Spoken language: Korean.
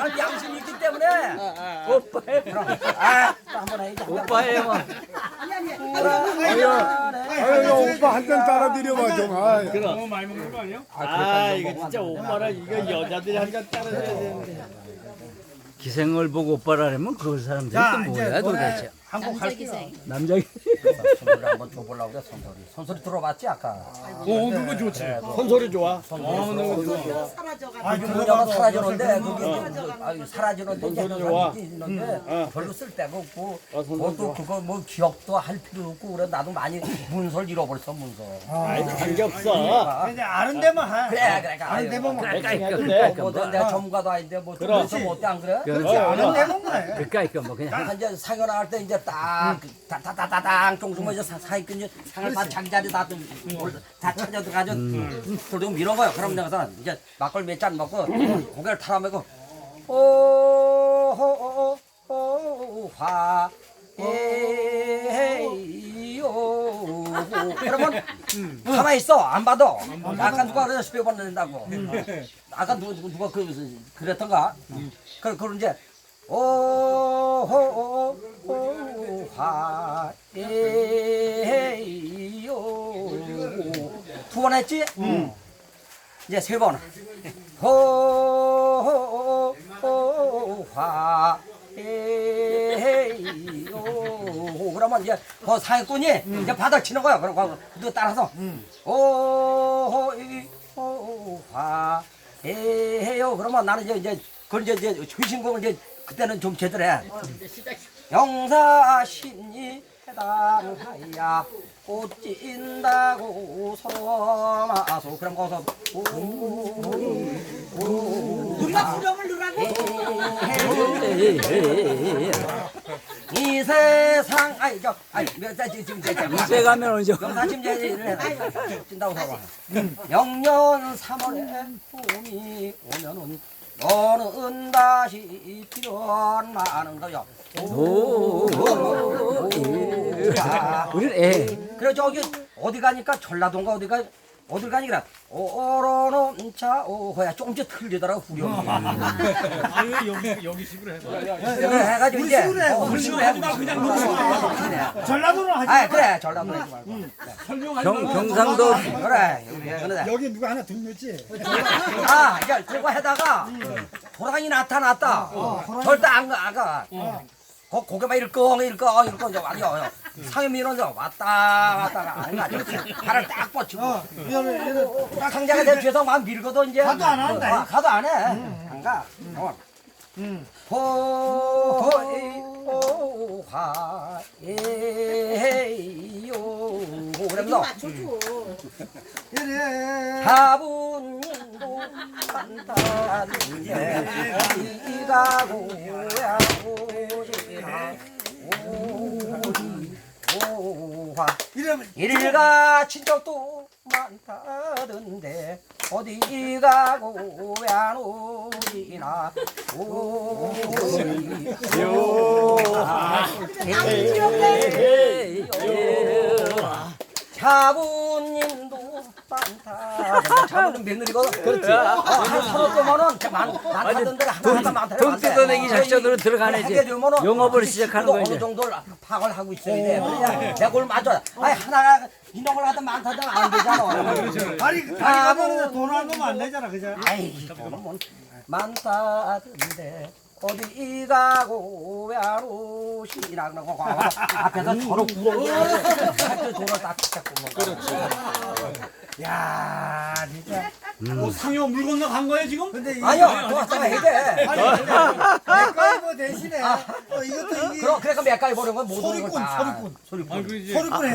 나는 양심이 있기 때문에 오빠의 아, 또 한번 해야지. 오빠의 뭐. 아유 오빠 한 잔 따라 드려봐 좀. 아, 너무 많이 먹는 거 아니에요? 아 이거 진짜 오빠랑 이거 여자들이 한잔 따라줘야 되는데. 기생을 보고 오빠라면 그 사람들이 또 뭐야 도대체. 남자 기생. 남자 손소리 한번 줘보려고 그래 손소리. 손소리 들어봤지 아까. 어, 그거 좋지. 손소리 좋아. 아, 그녀가 사라지는데 그게 아, 사라지는데 이제 좋아. 있는데 별로 쓸 데가 없고 그것도 그거 뭐 기억도 할 필요 없고 그래 나도 많이 문서를 잃어버렸어 문서. 아이 관계 없어. 이제 아는 데만 하. 그래 그래 아는 데만 뭐. 그러니까 근데 뭐 내가 전문가도 아닌데 뭐 문서 못돼 안 그래? 그렇지. 아는 데만 해. 그러니까 뭐 그냥 이제 상여 나갈 때 이제 딱 다다다다당 종수면 이제 사이끈 이제 상을 다 자기 자리 다다 찾아 들어가죠. 돌좀 밀어 거요. 그럼 내가 이제 막걸 몇 잔 먹고 고개를 털어매고 오호화 에이요 그러면 가만히 있어. 안 봐도. 아까 누가 그래서 뼈 받는다고. 아까 누가 누가, 그 그랬던가? 그 그럼 이제 오호화 에이요 두 번 했지? 이제 세 번. 호호화 에이요 그러면 이제 그 사기꾼이 이제 바닥 치는 거야. 그럼 그 따라서 오호화 에이요 그러면 나는 이제 이제 그걸 이제 이제 주신공을 이제 그때는 좀 제대로 해. 영사신이 해당하야. 꽃 찐다고 서마소. 그럼 거기서 우리가 부름을 넣으라고? 이 세상 아니 저 아니 몇자 지금 이제 이제 가면 언제 영사 지금 이제 찐다고 서마 영년 3월에 봄이 오면은 너는 다시 필요한 거요. 우리는 애. 그래 저기 어디 가니까 전라도인가 어디가 어딜 가니까 오로는 차 오호야 조금 씩 틀리더라 후렴이. 아유 여기 여기 식으로 해봐. 그래 해가지고 이제 어, 우리 식으로 해. 그냥 그래. 전라도는 하지. 아 그래 전라도 하지 말고. 경 경상도 그래 여기 그래. 여기 누가 하나 등렸지? 아 이제 그거 해다가 도랑이 나타났다. 절대 안 가. 안 가. 거, 고개만 일꺼 일꺼 일꺼 이제 와요. 상임이는 저 왔다 왔다가 안 가죠. 발을 딱 뻗치고. 상자가 내 뒤에서 막 밀거든 이제. 가도 안 한다. 어, 가도 안 해. 안 가. 어. 호호화 에이요 그러면서 다분님도 한다는데 이가 고야 오지나 일가 친척도 많다던데 어디 가고 왜안 오지나 오지나 자부님도 자부님 며느리거든. 그렇지. 한 서너 도면은 많다던데 하나 많다. 돈 뜯어내기 작전으로 들어가네지. 영업을 시작하는 거야. 어느 정도 파악을 하고 있어야 돼. 그래야 내가 그걸 맞아. 아니 하나 이런 걸 하다 많다던 안 되잖아. 아니 가면은 돈안 넣으면 안 되잖아, 그죠? 아이, 그건 많다던데. 어디 가고 왜안 오시나 그러고 앞에서 저로 구렁이 돈을 딱 잡고 그렇지. 야, 진짜. 어, 상여 물 건너 간 거야 지금? 근데 아니요. 도왔다가 해야 돼 맥가이버 대신에. 어, 이것도 이게 그럼 그러니까 맥가이 보는 건 모든 소리꾼. 소리꾼. 소리꾼. 소리꾼 해.